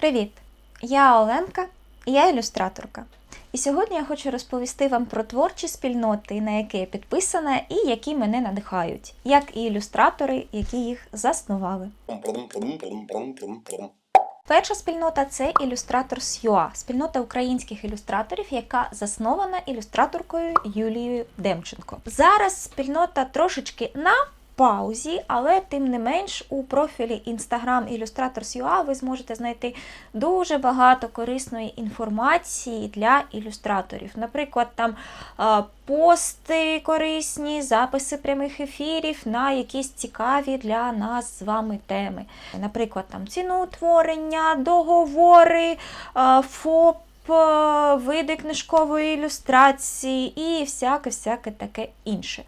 Привіт! Я Оленка, я ілюстраторка. І сьогодні я хочу розповісти вам про творчі спільноти, на які я підписана, і які мене надихають, як і ілюстратори, які їх заснували. Перша спільнота це Illustrators.ua, спільнота українських ілюстраторів, яка заснована ілюстраторкою Юлією Демченко. Зараз спільнота трошечки на паузі, але тим не менш у профілі Instagram Illustrators.ua ви зможете знайти дуже багато корисної інформації для ілюстраторів. Наприклад, там пости корисні, записи прямих ефірів на якісь цікаві для нас з вами теми. Наприклад, там ціноутворення, договори, е, ФОП. Види книжкової ілюстрації і всяке-всяке таке інше.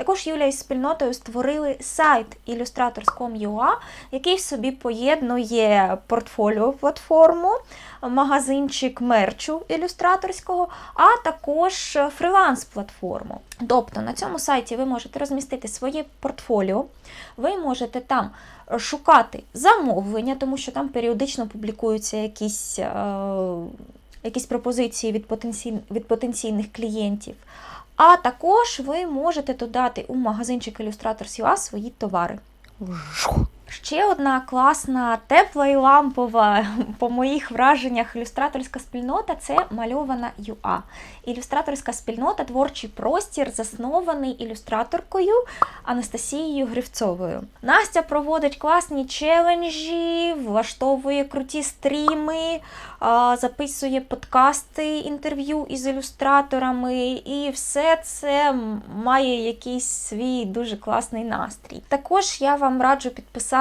Також Юля із спільнотою створили сайт illustrators.com.ua, який в собі поєднує портфоліо платформу, магазинчик мерчу ілюстраторського, а також фриланс-платформу. Тобто на цьому сайті ви можете розмістити своє портфоліо, ви можете там шукати замовлення, тому що там періодично публікуються якісь, е, якісь пропозиції від потенційних клієнтів. А також ви можете додати у магазинчик Illustrator.ua свої товари. Ще одна класна, тепла і лампова, по моїх враженнях, ілюстраторська спільнота це мальована ЮА. Ілюстраторська спільнота творчий простір, заснований ілюстраторкою Анастасією Гривцовою. Настя проводить класні челенджі, влаштовує круті стріми, записує подкасти, інтерв'ю із ілюстраторами, і все це має якийсь свій дуже класний настрій. Також я вам раджу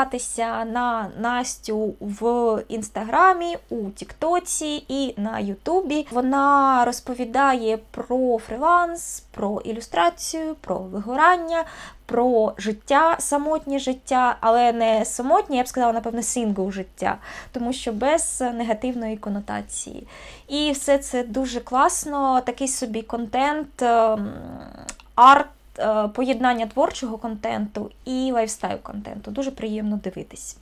підписатися на Настю в інстаграмі, у Тіктоці і на Ютубі. Вона розповідає про фриланс, про ілюстрацію, про вигорання. Про життя, самотнє життя, але не самотнє, я б сказала, напевно, сингл життя, тому що без негативної конотації. І все це дуже класно, такий собі контент, ем, арт, поєднання творчого контенту і лайфстайл контенту. Дуже приємно дивитись.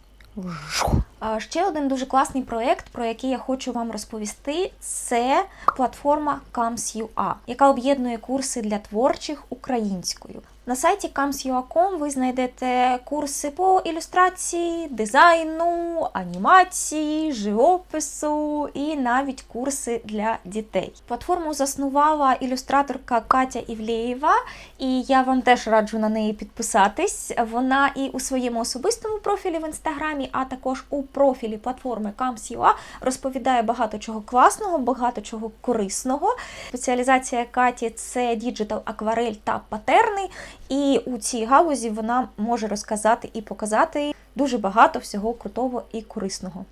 Ще один дуже класний проєкт, про який я хочу вам розповісти, це платформа Comes.ua, яка об'єднує курси для творчих українською. На сайті comes.ua.com ви знайдете курси по ілюстрації, дизайну, анімації, живопису і навіть курси для дітей. Платформу заснувала ілюстраторка Катя Івлєєва, і я вам теж раджу на неї підписатись. Вона і у своєму особистому профілі в інстаграмі, а також у профілі платформи Comes.ua розповідає багато чого класного, багато чого корисного. Спеціалізація Каті це діджитал, акварель та патерни. І у цій галузі вона може розказати і показати дуже багато всього крутого і корисного.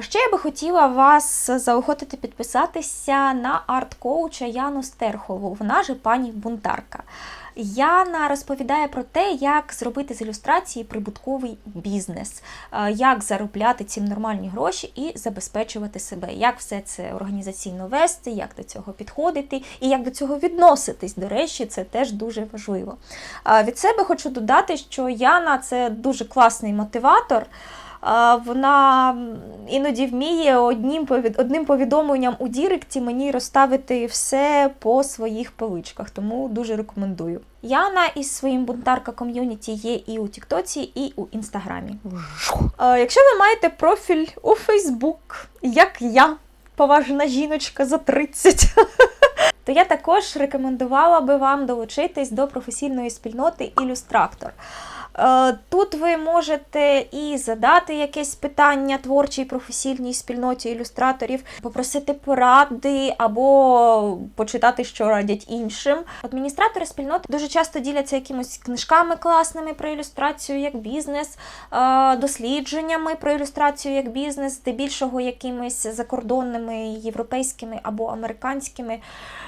Ще я би хотіла вас заохотити підписатися на арт-коуча Яну Стерхову. Вона же пані бунтарка. Яна розповідає про те, як зробити з ілюстрації прибутковий бізнес, як заробляти цим нормальні гроші і забезпечувати себе, як все це організаційно вести, як до цього підходити і як до цього відноситись. До речі, це теж дуже важливо. Від себе хочу додати, що Яна це дуже класний мотиватор. Вона іноді вміє одним повід... одним повідомленням у Діректі мені розставити все по своїх поличках, тому дуже рекомендую. Яна із своїм бунтарка ком'юніті є і у Тіктоці, і у Інстаграмі. Якщо ви маєте профіль у Фейсбук, як я, поважна жіночка за 30, то я також рекомендувала би вам долучитись до професійної спільноти Ілюстрактор. Е, Тут ви можете і задати якесь питання творчій професійній спільноті ілюстраторів, попросити поради або почитати, що радять іншим. Адміністратори спільноти дуже часто діляться якимось книжками класними про ілюстрацію як бізнес, е, дослідженнями про ілюстрацію як бізнес, здебільшого якимись закордонними, європейськими або американськими.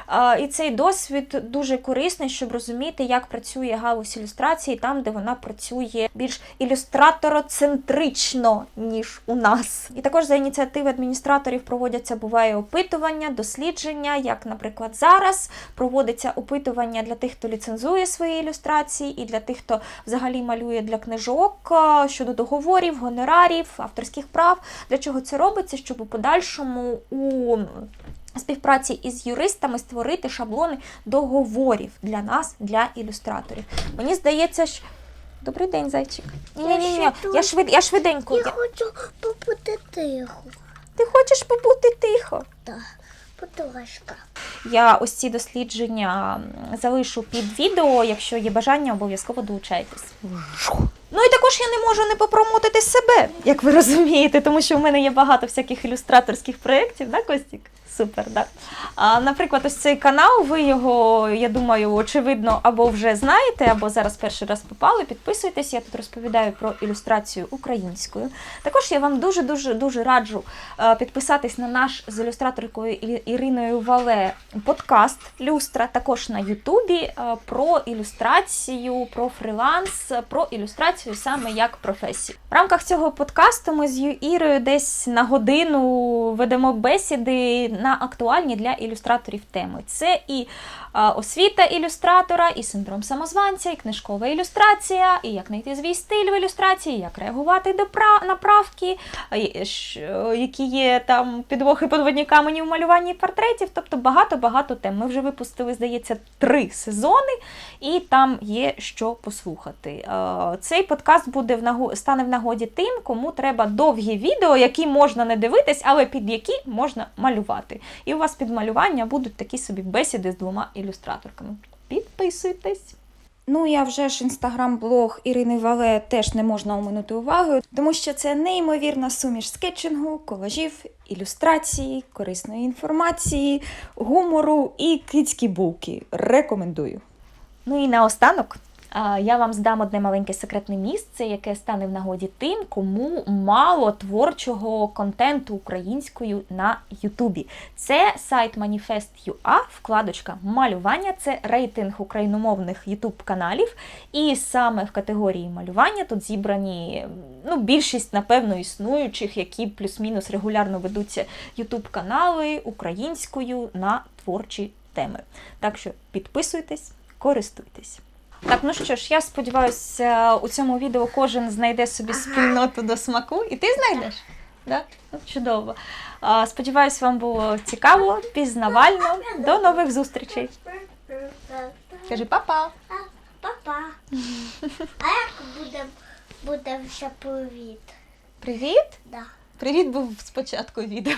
Е, І цей досвід дуже корисний, щоб розуміти, як працює галузь ілюстрації там, де вона працює працює більш ілюстратороцентрично, ніж у нас. І також за ініціативи адміністраторів проводяться буває опитування, дослідження, як, наприклад, зараз проводиться опитування для тих, хто ліцензує свої ілюстрації, і для тих, хто взагалі малює для книжок щодо договорів, гонорарів, авторських прав. Для чого це робиться? Щоб у подальшому у співпраці із юристами створити шаблони договорів для нас, для ілюстраторів. Мені здається, що. Добрий день, зайчик. Ні, ні, ні. Я швид, я швиденько. Я хочу побути тихо. Ти хочеш побути тихо? Так, будь. Я ось ці дослідження залишу під відео. Якщо є бажання, обов'язково долучайтесь. Ну і також я не можу не попромотити себе, як ви розумієте, тому що в мене є багато всяких ілюстраторських проєктів, да, Костік? Супер, да. А, наприклад, ось цей канал, ви його, я думаю, очевидно, або вже знаєте, або зараз перший раз попали. Підписуйтесь, я тут розповідаю про ілюстрацію українською. Також я вам дуже дуже раджу е, підписатись на наш з ілюстраторкою Іриною Вале подкаст Люстра, також на Ютубі е, про ілюстрацію, про фріланс, про ілюстрацію саме як професію. В рамках цього подкасту ми з Ірою десь на годину ведемо бесіди на актуальні для ілюстраторів теми. Це і освіта ілюстратора, і синдром самозванця, і книжкова ілюстрація, і як знайти свій стиль в ілюстрації, як реагувати до на правки, які є там підвохи подводні камені в малюванні портретів. Тобто багато-багато тем. Ми вже випустили, здається, три сезони, і там є що послухати. Цей подкаст буде в наго- стане в нагоді тим, кому треба довгі відео, які можна не дивитись, але під які можна малювати. І у вас під малювання будуть такі собі бесіди з двома ілюстраторками. Підписуйтесь! Ну, я вже ж інстаграм-блог Ірини Вале теж не можна оминути увагою, тому що це неймовірна суміш скетчингу, колажів, ілюстрації, корисної інформації, гумору і кицькі булки. Рекомендую. Ну і наостанок. Я вам здам одне маленьке секретне місце, яке стане в нагоді тим, кому мало творчого контенту українською на Ютубі. Це сайт Manifest.ua, вкладочка малювання, це рейтинг україномовних Ютуб каналів. І саме в категорії малювання тут зібрані ну, більшість, напевно, існуючих, які плюс-мінус регулярно ведуться Ютуб канали українською на творчі теми. Так що підписуйтесь, користуйтесь. Так, ну що ж, я сподіваюся, у цьому відео кожен знайде собі спільноту до смаку. І ти знайдеш? Да? Ну, Чудово. А, Сподіваюсь, вам було цікаво, пізнавально. До нових зустрічей. Кажи па-па! Папа. А як буде, буде ще привіт? Привіт! Да. Привіт був спочатку відео.